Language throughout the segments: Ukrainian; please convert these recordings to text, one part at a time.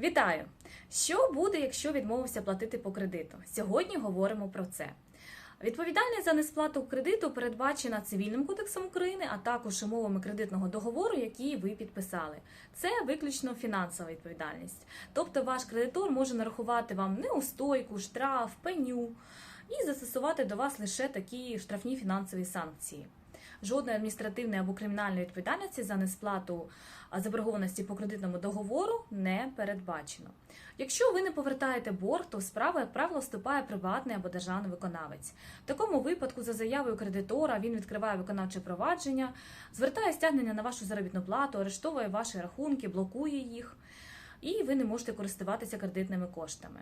Вітаю! Що буде, якщо відмовився платити по кредиту? Сьогодні говоримо про це. Відповідальність за несплату кредиту передбачена Цивільним кодексом України, а також умовами кредитного договору, які ви підписали. Це виключно фінансова відповідальність. Тобто ваш кредитор може нарахувати вам неустойку, штраф, пеню і застосувати до вас лише такі штрафні фінансові санкції. Жодної адміністративної або кримінальної відповідальності за несплату заборгованості по кредитному договору не передбачено. Якщо ви не повертаєте борг, то в справу, як правило, вступає приватний або державний виконавець. В такому випадку, за заявою кредитора, він відкриває виконавче провадження, звертає стягнення на вашу заробітну плату, арештовує ваші рахунки, блокує їх, і ви не можете користуватися кредитними коштами.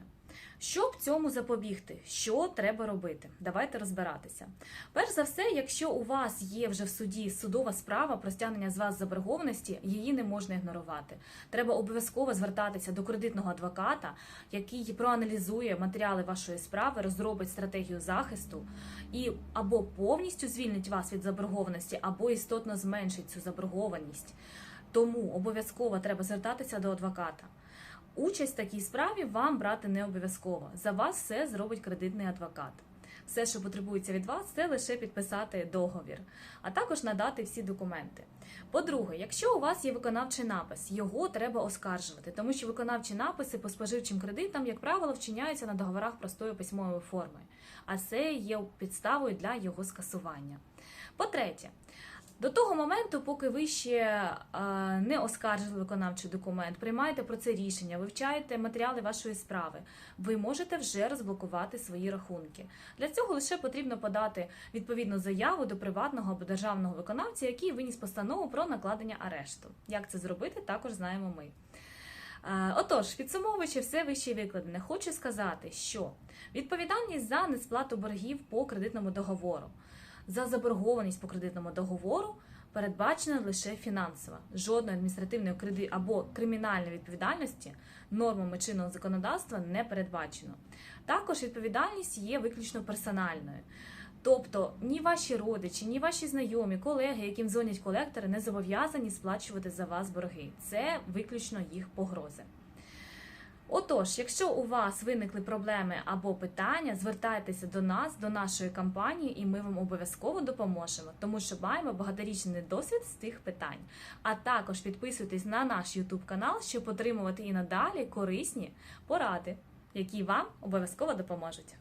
Щоб цьому запобігти, що треба робити? Давайте розбиратися. Перш за все, якщо у вас є вже в суді судова справа про стягнення з вас заборгованості, її не можна ігнорувати. Треба обов'язково звертатися до кредитного адвоката, який проаналізує матеріали вашої справи, розробить стратегію захисту і або повністю звільнить вас від заборгованості, або істотно зменшить цю заборгованість. Тому обов'язково треба звертатися до адвоката. Участь в такій справі вам брати не обов'язково. За вас все зробить кредитний адвокат. Все, що потребується від вас, це лише підписати договір, а також надати всі документи. По-друге, якщо у вас є виконавчий напис, його треба оскаржувати, тому що виконавчі написи по споживчим кредитам, як правило, вчиняються на договорах простої письмової форми, а це є підставою для його скасування. По-третє, до того моменту, поки ви ще е, не оскаржили виконавчий документ, приймаєте про це рішення, вивчаєте матеріали вашої справи, ви можете вже розблокувати свої рахунки. Для цього лише потрібно подати відповідну заяву до приватного або державного виконавця, який виніс постанову про накладення арешту. Як це зробити, також знаємо ми. Е, Отож, підсумовуючи все вище викладене, хочу сказати, що відповідальність за несплату боргів по кредитному договору за заборгованість по кредитному договору передбачена лише фінансова, жодної адміністративної креди або кримінальної відповідальності нормами чинного законодавства не передбачено. Також відповідальність є виключно персональною. Тобто ні ваші родичі, ні ваші знайомі, колеги, яким дзвонять колектори, не зобов'язані сплачувати за вас борги. Це виключно їх погрози. Отож, якщо у вас виникли проблеми або питання, звертайтеся до нас, до нашої компанії, і ми вам обов'язково допоможемо, тому що маємо багаторічний досвід з тих питань. А також підписуйтесь на наш YouTube канал, щоб отримувати і надалі корисні поради, які вам обов'язково допоможуть.